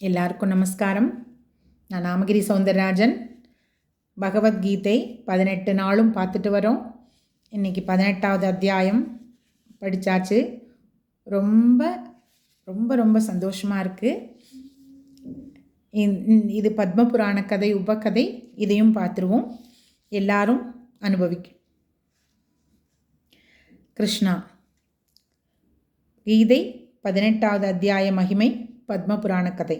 எல்லாருக்கும் நமஸ்காரம். நான் நாமகிரி சௌந்தரராஜன் பகவத்கீதை பதினெட்டு நாளும் பார்த்துட்டு வரோம். இன்றைக்கி பதினெட்டாவது அத்தியாயம். படித்தாச்சு ரொம்ப ரொம்ப ரொம்ப சந்தோஷமாக இருக்குது இது பத்ம புராண கதை உபகதை இதையும் பார்த்துருவோம். எல்லாரும் அனுபவிக்கும் கிருஷ்ணா. கீதை பதினெட்டாவது அத்தியாய மகிமை பத்மபுராண கதை.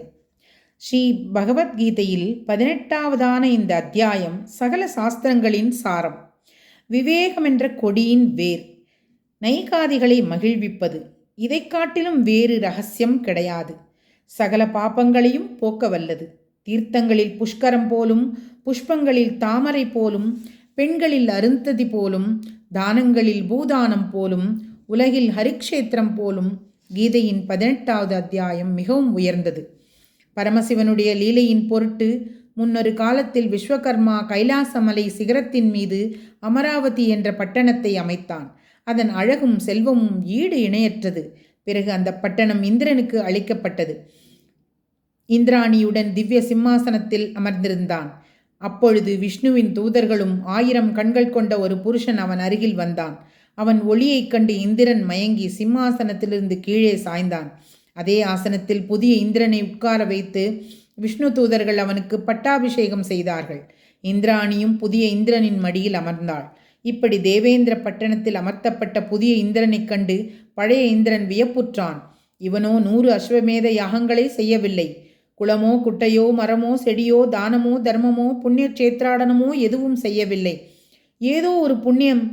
ஸ்ரீ பகவத்கீதையில் பதினெட்டாவதான இந்த அத்தியாயம் சகல சாஸ்திரங்களின் சாரம். விவேகம் என்ற கொடியின் வேர். நைகாதிகளை மகிழ்விப்பது. இதை காட்டிலும் வேறு ரகசியம் கிடையாது. சகல பாப்பங்களையும் போக்க வல்லது தீர்த்தங்களில் புஷ்கரம் போலும் புஷ்பங்களில் தாமரை போலும் பெண்களில் அருந்ததி போலும் தானங்களில் பூதானம் போலும் உலகில் ஹரிக்ஷேத்திரம் போலும் கீதையின் பதினெட்டாவது அத்தியாயம் மிகவும் உயர்ந்தது. பரமசிவனுடைய லீலையின் பொருட்டு முன்னொரு காலத்தில் விஸ்வகர்மா கைலாசமலை சிகரத்தின் மீது அமராவதி என்ற பட்டணத்தை அமைத்தான். அதன் அழகும் செல்வமும் ஈடு இணையற்றது. பிறகு அந்த பட்டணம் இந்திரனுக்கு அளிக்கப்பட்டது. இந்திராணியுடன் திவ்ய சிம்மாசனத்தில் அமர்ந்திருந்தான். அப்பொழுது விஷ்ணுவின் தூதர்களும் ஆயிரம் கண்கள் கொண்ட ஒரு புருஷன் அவன் அருகில் வந்தான். அவன் ஒளியைக் கண்டு இந்திரன் மயங்கி சிம்மாசனத்திலிருந்து கீழே சாய்ந்தான். அதே ஆசனத்தில் புதிய இந்திரனை உட்கார வைத்து விஷ்ணு தூதர்கள் அவனுக்கு பட்டாபிஷேகம் செய்தார்கள். இந்திராணியும் புதிய இந்திரனின் மடியில் அமர்ந்தாள். இப்படி தேவேந்திர பட்டணத்தில் அமர்த்தப்பட்ட புதிய இந்திரனைக் கண்டு பழைய இந்திரன் வியப்புற்றான். இவனோ நூறு அஸ்வமேத யாகங்களை செய்யவில்லை. குளமோ குட்டையோ மரமோ செடியோ தானமோ தர்மமோ புண்ணிய சேத்ராடனமோ எதுவும் செய்யவில்லை. ஏதோ ஒரு புண்ணியம்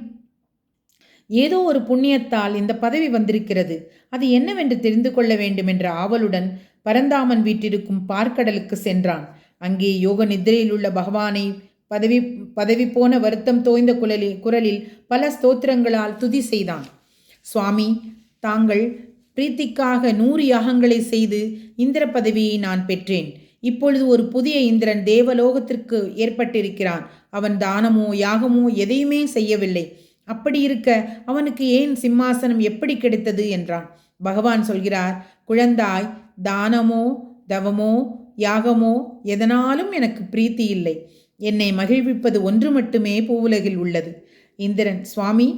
ஏதோ ஒரு புண்ணியத்தால் இந்த பதவி வந்திருக்கிறது. அது என்னவென்று தெரிந்து கொள்ள வேண்டும் என்ற ஆவலுடன் பரந்தாமன் வீட்டிற்கும் பார்க்கடலுக்கு சென்றான். அங்கே யோக நிதிரையில் உள்ள பகவானை பதவி பதவி போன வருத்தம் தோய்ந்த குரலில் குரலில் பல ஸ்தோத்திரங்களால் துதி செய்தான். சுவாமி தாங்கள் பிரீத்திக்காக நூறு யாகங்களை செய்து இந்திர பதவியை நான் பெற்றேன். இப்பொழுது ஒரு புதிய இந்திரன் தேவலோகத்திற்கு ஏற்பட்டிருக்கிறான். அவன் தானமோ யாகமோ எதையுமே செய்யவில்லை. அப்படி இருக்க அவனுக்கு ஏன் சிம்மாசனம் எப்படி கிடைத்தது என்றான். பகவான் சொல்கிறார் குழந்தாய் தானமோ தவமோ யாகமோ எதனாலும் எனக்கு பிரீத்தி இல்லை. என்னை மகிழ்விப்பது ஒன்று மட்டுமே பூவுலகில் உள்ளது. இந்திரன் சுவாமி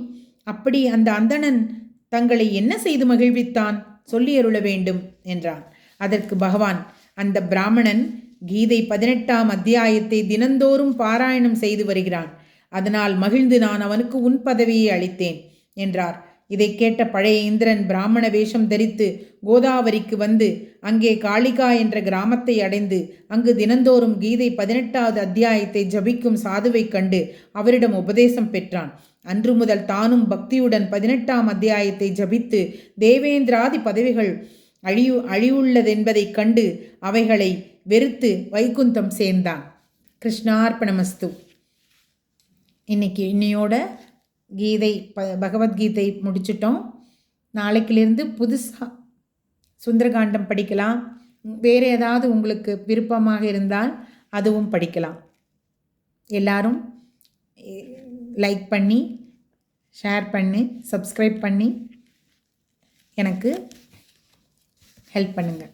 அப்படி அந்த அந்தணன் தங்களை என்ன செய்து மகிழ்வித்தான்? சொல்லி அருள வேண்டும் என்றான். அதற்கு பகவான் அந்த பிராமணன் கீதை பதினெட்டாம் அத்தியாயத்தை தினந்தோறும் பாராயணம் செய்து வருகிறான். அதனால் மகிழ்ந்து நான் அவனுக்கு உன் பதவியை அளித்தேன் என்றார். இதை கேட்ட பழைய இந்திரன் பிராமண வேஷம் தரித்து கோதாவரிக்கு வந்து அங்கே காளிகா என்ற கிராமத்தை அடைந்து அங்கு தினந்தோறும் கீதை பதினெட்டாவது அத்தியாயத்தை ஜபிக்கும் சாதுவை கண்டு அவரிடம் உபதேசம் பெற்றான். அன்று முதல் தானும் பக்தியுடன் பதினெட்டாம் அத்தியாயத்தை ஜபித்து தேவேந்திராதி பதவிகள் அழியு அழிவுள்ளதென்பதைக் கண்டு அவைகளை வெறுத்து வைகுந்தம் சேர்ந்தான். கிருஷ்ணார்ப்பணமஸ்து. இன்றைக்கி இன்னையோட கீதை ப பகவத்கீதை முடிச்சிட்டோம். நாளைக்கிலிருந்து புதுசாக சுந்தரகாண்டம் படிக்கலாம். வேறு ஏதாவது உங்களுக்கு விருப்பமாக இருந்தால் அதுவும் படிக்கலாம். எல்லாரும் லைக் பண்ணி ஷேர் பண்ணி சப்ஸ்கிரைப் பண்ணி எனக்கு ஹெல்ப் பண்ணுங்கள்